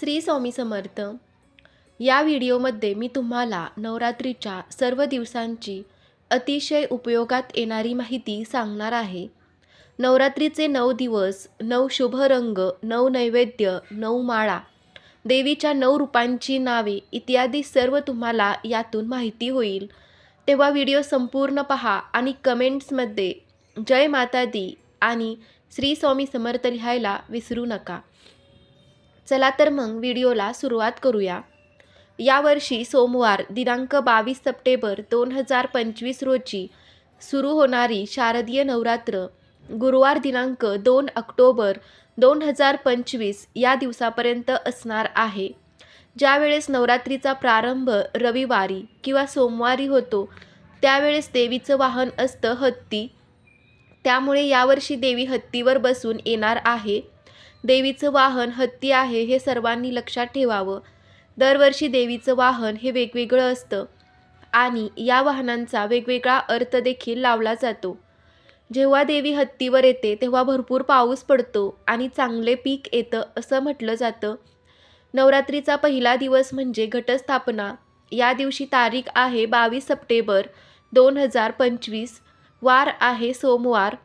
श्री स्वामी समर्थ. या व्हिडिओमध्ये मी तुम्हाला नवरात्रीच्या सर्व दिवसांची अतिशय उपयोगात येणारी माहिती सांगणार आहे. नवरात्रीचे नऊ दिवस नऊ शुभ रंग नऊ नैवेद्य नऊ माळा देवीच्या नऊ रूपांची नावे इत्यादी सर्व तुम्हाला यातून माहिती होईल. तेव्हा व्हिडिओ संपूर्ण पहा आणि कमेंट्समध्ये जय माता दी आणि श्री स्वामी समर्थ लिहायला विसरू नका. चला तर मग व्हिडिओला सुरुवात करूया. यावर्षी सोमवार दिनांक बावीस सप्टेंबर दोन हजार पंचवीस रोजी सुरू होणारी शारदीय नवरात्र गुरुवार दिनांक दोन ऑक्टोबर दोन हजार पंचवीस या दिवसापर्यंत असणार आहे. ज्यावेळेस नवरात्रीचा प्रारंभ रविवारी किंवा सोमवारी होतो त्यावेळेस देवीचं वाहन असतं हत्ती. त्यामुळे यावर्षी देवी हत्तीवर बसून येणार आहे. देवीचं वाहन हत्ती आहे हे सर्वांनी लक्षात ठेवावं. दरवर्षी देवीचं वाहन हे वेगवेगळं असतं आणि या वाहनांचा वेगवेगळा अर्थ देखील लावला जातो. जेव्हा देवी हत्तीवर येते तेव्हा भरपूर पाऊस पडतो आणि चांगले पीक येतं असं म्हटलं जातं. नवरात्रीचा पहिला दिवस म्हणजे घटस्थापना. या दिवशी तारीख आहे बावीस सप्टेंबर दोन हजार पंचवीस. वार आहे सोमवार.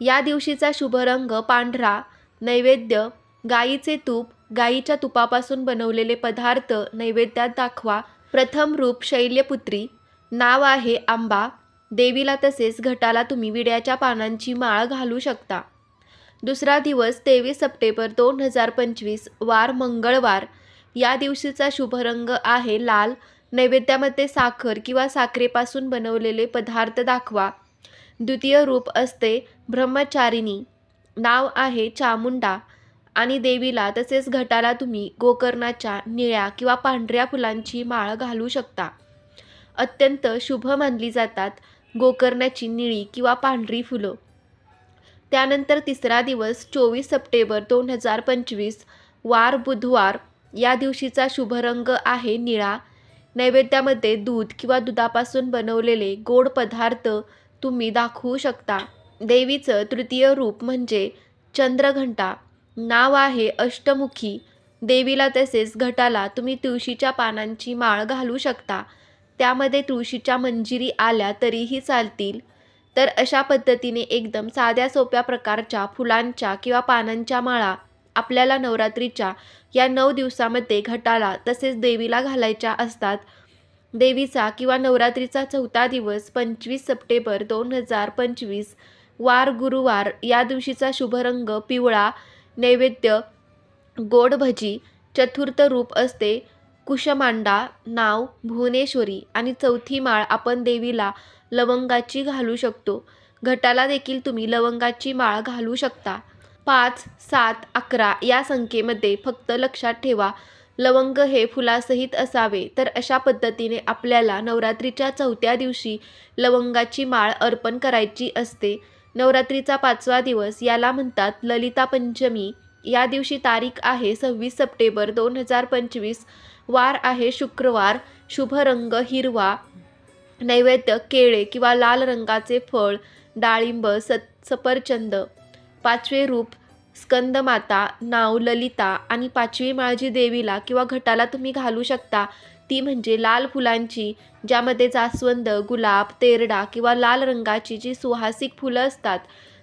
या दिवशीचा शुभ रंग पांढरा नैवेद्य गाईचे तूप गाईच्या तुपापासून बनवलेले पदार्थ नैवेद्यात दाखवा. प्रथम रूप शैल्यपुत्री. नाव आहे आंबा. देवीला तसेच घटाला तुम्ही विड्याच्या पानांची माळ घालू शकता. दुसरा दिवस तेवीस सप्टेंबर दोन हजार पंचवीस वार मंगळवार. या दिवशीचा शुभरंग आहे लाल. नैवेद्यामध्ये साखर किंवा साखरेपासून बनवलेले पदार्थ दाखवा. द्वितीय रूप असते ब्रह्मचारिणी. नाव आहे चामुंडा. आणि देवीला तसेच घटाला तुम्ही गोकर्णाच्या निळ्या किंवा पांढऱ्या फुलांची माळ घालू शकता. अत्यंत शुभ मानली जातात गोकर्णाची निळी किंवा पांढरी फुलं. त्यानंतर तिसरा दिवस चोवीस सप्टेंबर दोन हजार पंचवीस वार बुधवार. या दिवशीचा शुभ रंग आहे निळा. नैवेद्यामध्ये दूध किंवा दुधापासून बनवलेले गोड पदार्थ तुम्ही दाखवू शकता. देवीचं तृतीय रूप म्हणजे चंद्रघंटा. नाव आहे अष्टमुखी. देवीला तसेच घटाला तुम्ही तुळशीच्या पानांची माळ घालू शकता. त्यामध्ये तुळशीच्या मंजिरी आल्या तरीही चालतील. तर अशा पद्धतीने एकदम साध्या सोप्या प्रकारच्या फुलांच्या किंवा पानांच्या माळा आपल्याला नवरात्रीच्या या नऊ दिवसामध्ये घटाला तसेच देवीला घालायच्या असतात. देवीचा किंवा नवरात्रीचा चौथा दिवस पंचवीस सप्टेंबर दोन हजार पंचवीस वार गुरुवार या दिवशीचा शुभरंग पिवळा नैवेद्य गोड भजी चतुर्थ रूप असते. कुशमांडा नाव भुवनेश्वरी आणि चौथी माळ आपण देवीला लवंगाची घालू शकतो. घटाला देखील तुम्ही लवंगाची माळ घालू शकता. पाच सात अकरा या संख्येमध्ये फक्त लक्षात ठेवा लवंग हे फुलासहित असावे. तर अशा पद्धतीने आपल्याला नवरात्रीच्या चौथ्या दिवशी लवंगाची माळ अर्पण करायची असते. नवरात्रीचा पाचवा दिवस याला म्हणतात ललिता पंचमी. या दिवशी तारीख आहे सव्वीस सप्टेंबर दोन हजार पंचवीस. वार आहे शुक्रवार. शुभ रंग हिरवा. नैवेद्य केळे किंवा लाल रंगाचे फळ डाळिंब सत सफरचंद. पाचवे रूप स्कंदमाता नाव ललिता आणि पाचवी माळजी देवीला किंवा घटाला तुम्ही घालू शकता. ती म्हणजे लाल फुलांची ज्यामध्ये जास्वंद गुलाब तेरडा किंवा लाल रंगाची जी सुहासिक फुलं असतात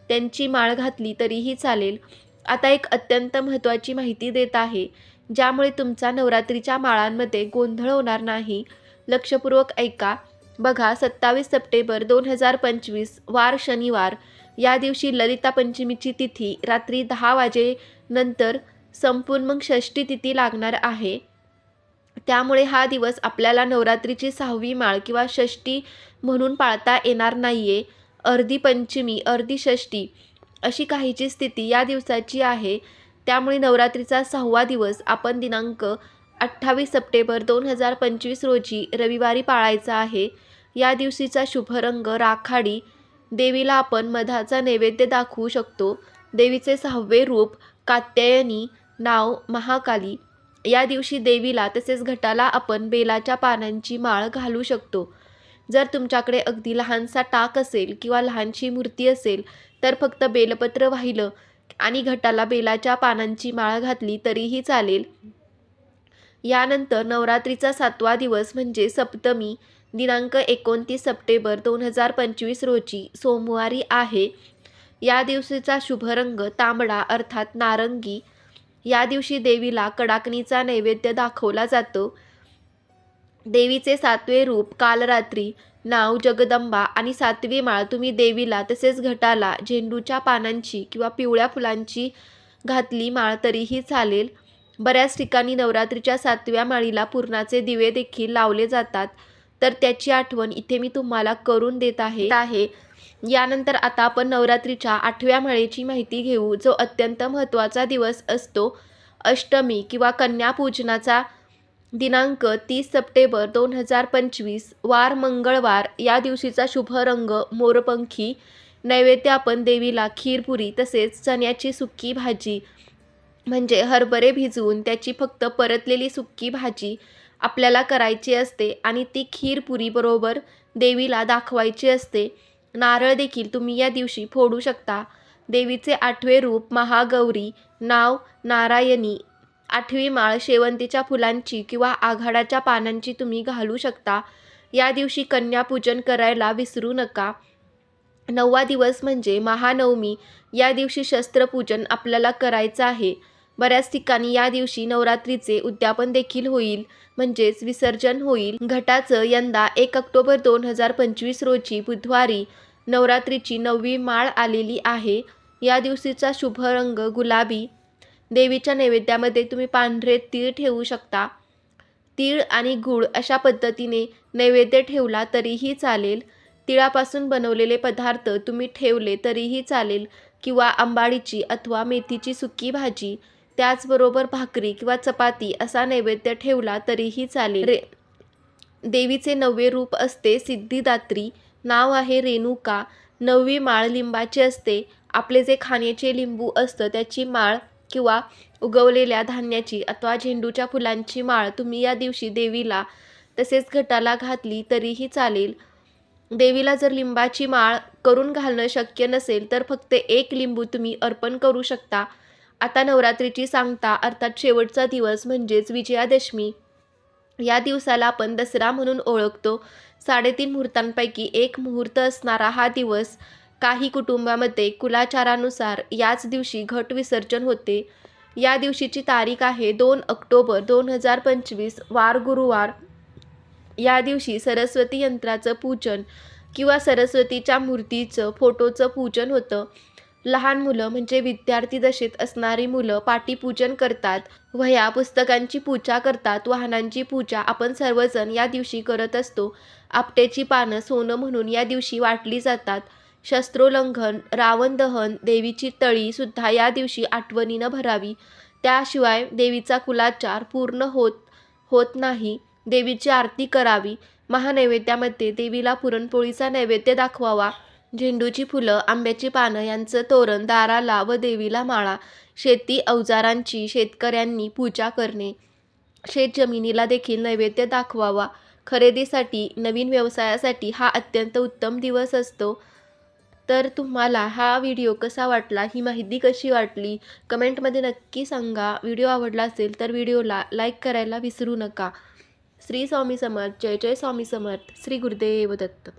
त्यांची माळ घातली तरीही चालेल. आता एक अत्यंत महत्त्वाची माहिती देत आहे ज्यामुळे तुमचा नवरात्रीच्या माळांमध्ये गोंधळ होणार नाही. लक्षपूर्वक ऐका. बघा सत्तावीस सप्टेंबर दोन हजार पंचवीस वार शनिवार. या दिवशी ललिता पंचमीची तिथी रात्री दहा वाजेनंतर संपून मग षष्टी तिथी लागणार आहे. त्यामुळे हा दिवस आपल्याला नवरात्रीची सहावी माळ किंवा षष्टी म्हणून पाळता येणार नाही आहे अर्धी पंचमी अर्धी षष्टी अशी काहीची स्थिती या दिवसाची आहे. त्यामुळे नवरात्रीचा सहावा दिवस आपण दिनांक अठ्ठावीस सप्टेंबर दोन हजार पंचवीस रोजी रविवारी पाळायचा आहे. या दिवशीचा शुभरंग राखाडी. देवीला आपण मधाचा नैवेद्य दाखवू शकतो. देवीचे सहावे रूप कात्यायनी नाव महाकाली. या दिवशी देवीला तसेच घटाला आपण बेलाच्या पानांची माळ घालू शकतो. जर तुमच्याकडे अगदी लहानसा टाक असेल किंवा लहानशी मूर्ती असेल तर फक्त बेलपत्र वाहिलं आणि घटाला बेलाच्या पानांची माळ घातली तरीही चालेल. यानंतर नवरात्रीचा सातवा दिवस म्हणजे सप्तमी दिनांक एकोणतीस सप्टेंबर दोन हजार पंचवीस रोजी सोमवारी आहे. या दिवशीचा शुभ रंग तांबडा अर्थात नारंगी या दिवशी देवीला कडाकणीचा नैवेद्य दाखवला जातो. देवीचे सातवे रूप काल रात्री नाव जगदंबा आणि सातवी माळ तुम्ही देवीला तसेच घटाला झेंडूच्या पानांची किंवा पिवळ्या फुलांची घातली माळ तरीही चालेल. बऱ्याच ठिकाणी नवरात्रीच्या सातव्या माळीला पूर्णाचे दिवे देखील लावले जातात. तर त्याची आठवण इथे मी तुम्हाला करून देत आहे आहे. यानंतर आता आपण नवरात्रीच्या आठव्या माळेची माहिती घेऊ जो अत्यंत महत्त्वाचा दिवस असतो. अष्टमी किंवा कन्यापूजनाचा दिनांक तीस सप्टेंबर दोन हजार पंचवीस वार मंगळवार. या दिवशीचा शुभ रंग मोरपंखी नैवेद्य आपण देवीला खीरपुरी तसेच चण्याची सुक्की भाजी म्हणजे हरभरे भिजवून त्याची फक्त परतलेली सुक्की भाजी आपल्याला करायची असते आणि ती खीरपुरीबरोबर देवीला दाखवायची असते. नारळ देखील तुम्ही या दिवशी फोडू शकता. देवीचे आठवे रूप महागौरी नाव नारायणी. आठवी माळ शेवंतीच्या फुलांची किंवा आघाडाच्या पानांची तुम्ही घालू शकता. या दिवशी कन्यापूजन करायला विसरू नका. नववा दिवस म्हणजे महानवमी. या दिवशी शस्त्रपूजन आपल्याला करायचं आहे. बऱ्याच ठिकाणी या दिवशी नवरात्रीचे उद्यापन देखील होईल. म्हणजेच विसर्जन होईल. घटाचं यंदा एक ऑक्टोबर दोन हजार पंचवीस रोजी बुधवारी नवरात्रीची नववी माळ आलेली आहे. या दिवशीचा शुभ रंग गुलाबी. देवीच्या नैवेद्यामध्ये तुम्ही पांढरे तीळ ठेवू शकता. तीळ आणि गूळ अशा पद्धतीने नैवेद्य ठेवला तरीही चालेल. तिळापासून बनवलेले पदार्थ तुम्ही ठेवले तरीही चालेल. किंवा आंबाडीची अथवा मेथीची सुकी भाजी. त्याचबरोबर भाकरी किंवा चपाती असा नैवेद्य ठेवला तरीही चालेल. रे देवीचे नववे रूप असते सिद्धिदात्री. नाव आहे रेणुका. नववी माळ लिंबाची असते. आपले जे खाण्याचे लिंबू असतं त्याची माळ किंवा उगवलेल्या धान्याची अथवा झेंडूच्या फुलांची माळ तुम्ही या दिवशी देवीला तसेच घटाला घातली तरीही चालेल. देवीला जर लिंबाची माळ करून घालणं शक्य नसेल तर फक्त एक लिंबू तुम्ही अर्पण करू शकता. आता नवरात्रीची सांगता अर्थात शेवटचा दिवस म्हणजेच विजयादशमी. या दिवसाला आपण दसरा म्हणून ओळखतो. साडेतीन मुहूर्तांपैकी एक मुहूर्त असणारा हा दिवस काही कुटुंबामध्ये कुलाचारानुसार याच दिवशी घट विसर्जन होते. या दिवशीची तारीख आहे दोन ऑक्टोबर दोन हजार पंचवीस वार गुरुवार. या दिवशी सरस्वती यंत्राचं पूजन किंवा सरस्वतीच्या मूर्तीचं फोटोचं पूजन होतं. लहान मुलं म्हणजे विद्यार्थी दशेत असणारी मुलं पाटीपूजन करतात वह्या पुस्तकांची पूजा करतात वाहनांची पूजा आपण सर्वजण या दिवशी करत असतो. आपटेची पानं सोनं म्हणून या दिवशी वाटली जातात. शस्त्रोल्लंघन रावण दहन देवीची तळी सुद्धा या दिवशी आठवणीनं भरावी. त्याशिवाय देवीचा कुलाचार पूर्ण होत होत नाही. देवीची आरती करावी. महानैवेद्यामध्ये देवीला पुरणपोळीचा नैवेद्य दाखवावा. झेंडूची फुलं आंब्याची पानं यांचं तोरण दाराला व देवीला माळा शेती अवजारांची शेतकऱ्यांनी पूजा करणे. शेतजमिनीला देखील नैवेद्य दाखवावा. खरेदीसाठी नवीन व्यवसायासाठी हा अत्यंत उत्तम दिवस असतो. तर तुम्हाला हा व्हिडिओ कसा वाटला ही माहिती कशी वाटली कमेंटमध्ये नक्की सांगा. व्हिडिओ आवडला असेल तर व्हिडिओला लाईक करायला विसरू नका. श्री स्वामी समर्थ जय जय स्वामी समर्थ श्री गुरुदेव दत्त.